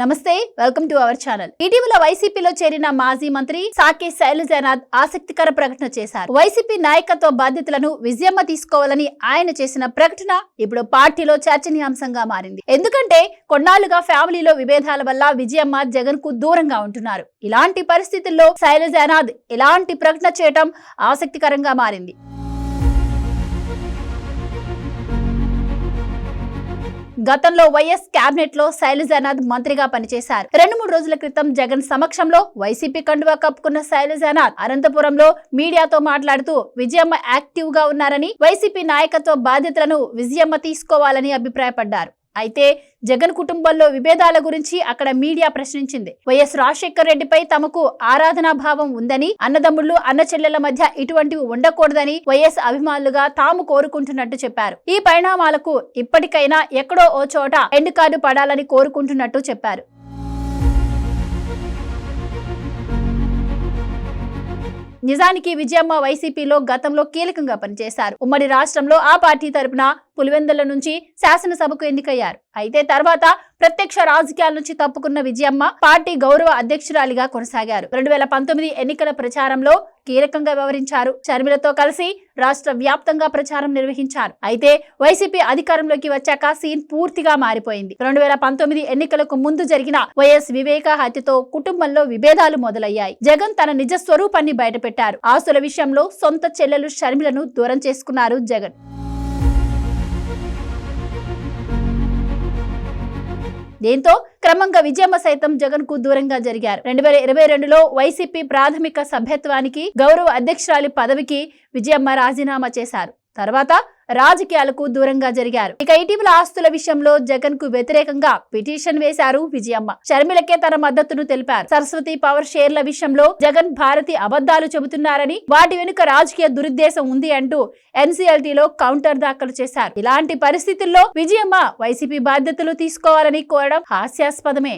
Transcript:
నమస్తే welcome to our channel. ఇటీవల వైసీపీలో చేరిన మాజీ మంత్రి సాకే శైలజనాథ్ ఆసక్తికర ప్రకటన చేశారు. వైసీపీ నాయకత్వ బాధ్యతలను విజయమ్మ తీసుకోవాలని ఆయన చేసిన ప్రకటన ఇప్పుడు పార్టీలో చర్చనీయాంశంగా మారింది. ఎందుకంటే కొన్నాళ్ళుగా ఫ్యామిలీలో విభేదాల వల్ల విజయమ్మ జగన్కు దూరంగా ఉంటున్నారు. ఇలాంటి పరిస్థితుల్లో శైలజనాథ్ ఇలాంటి ప్రకటన చేయటం ఆసక్తికరంగా మారింది? గతంలో వైఎస్ కేబినెట్లో శైలజానాథ్ మంత్రిగా పనిచేశారు. రెండు మూడు రోజుల క్రితం జగన్ సమక్షంలో వైసీపీ కండువా కప్పుకున్న శైలజానాథ్ అనంతపురంలో మీడియాతో మాట్లాడుతూ విజయమ్మ యాక్టివ్గా ఉన్నారని వైసీపీ నాయకత్వ బాధ్యతలను విజయమ్మ తీసుకోవాలని అభిప్రాయపడ్డారు. అయితే జగన్ కుటుంబంలో విభేదాల గురించి అక్కడ మీడియా ప్రశ్నించింది. వైఎస్ రాజశేఖర్ రెడ్డిపై తమకు ఆరాధనా భావం ఉందని అన్నదమ్ముళ్ళు అన్న చెల్లెల మధ్య ఇటువంటివి ఉండకూడదని వైఎస్ అభిమానులుగా తాము కోరుకుంటున్నట్టు చెప్పారు. ఈ పరిణామాలకు ఇప్పటికైనా ఎక్కడో ఓ చోట ఎండ్ కార్డు పడాలని కోరుకుంటున్నట్టు చెప్పారు. నిజానికి విజయమ్మ వైసీపీలో గతంలో కీలకంగా పనిచేశారు. ఉమ్మడి రాష్ట్రంలో ఆ పార్టీ తరపున పులివెందుల నుంచి శాసనసభకు ఎన్నికయ్యారు. అయితే తర్వాత ప్రత్యక్ష రాజకీయాల నుంచి తప్పుకున్న విజయమ్మ పార్టీ గౌరవ అధ్యక్షురాలిగా కొనసాగారు. రెండు వేల పంతొమ్మిది ఎన్నికల ప్రచారంలో కీలకంగా వ్యవహరించారు. షర్మిలతో కలిసి రాష్ట్ర వ్యాప్తంగా ప్రచారం నిర్వహించారు. అయితే వైసీపీ అధికారంలోకి వచ్చాక సీన్ పూర్తిగా మారిపోయింది. రెండు వేల పంతొమ్మిది ఎన్నికలకు ముందు జరిగిన వైఎస్ వివేక హత్యతో కుటుంబంలో విభేదాలు మొదలయ్యాయి. జగన్ తన నిజ స్వరూపాన్ని బయటపెట్టారు. ఆస్తుల విషయంలో సొంత చెల్లెలు షర్మిలను దూరం చేసుకున్నారు జగన్. దీంతో క్రమంగా విజయమ్మ సైతం జగన్కు దూరంగా జరిగారు. రెండు వేల ఇరవై రెండులో వైసీపీ ప్రాథమిక సభ్యత్వానికి గౌరవ అధ్యక్షురాలి పదవికి విజయమ్మ రాజీనామా చేశారు. తర్వాత రాజకీయాలకు దూరంగా జరిగారు. ఇక ఇటీవల ఆస్తుల విషయంలో జగన్కు వ్యతిరేకంగా పిటిషన్ వేశారు విజయమ్మ. షర్మిలకే తన మద్దతును తెలిపారు. సరస్వతి పవర్ షేర్ల విషయంలో జగన్ భారతి అబద్దాలు చెబుతున్నారని వాటి వెనుక రాజకీయ దురుద్దేశం ఉంది అంటూ ఎన్సీఎల్టీలో కౌంటర్ దాఖలు చేశారు. ఇలాంటి పరిస్థితుల్లో విజయమ్మ వైసీపీ బాధ్యతలు తీసుకోవాలని కోరడం హాస్యాస్పదమే.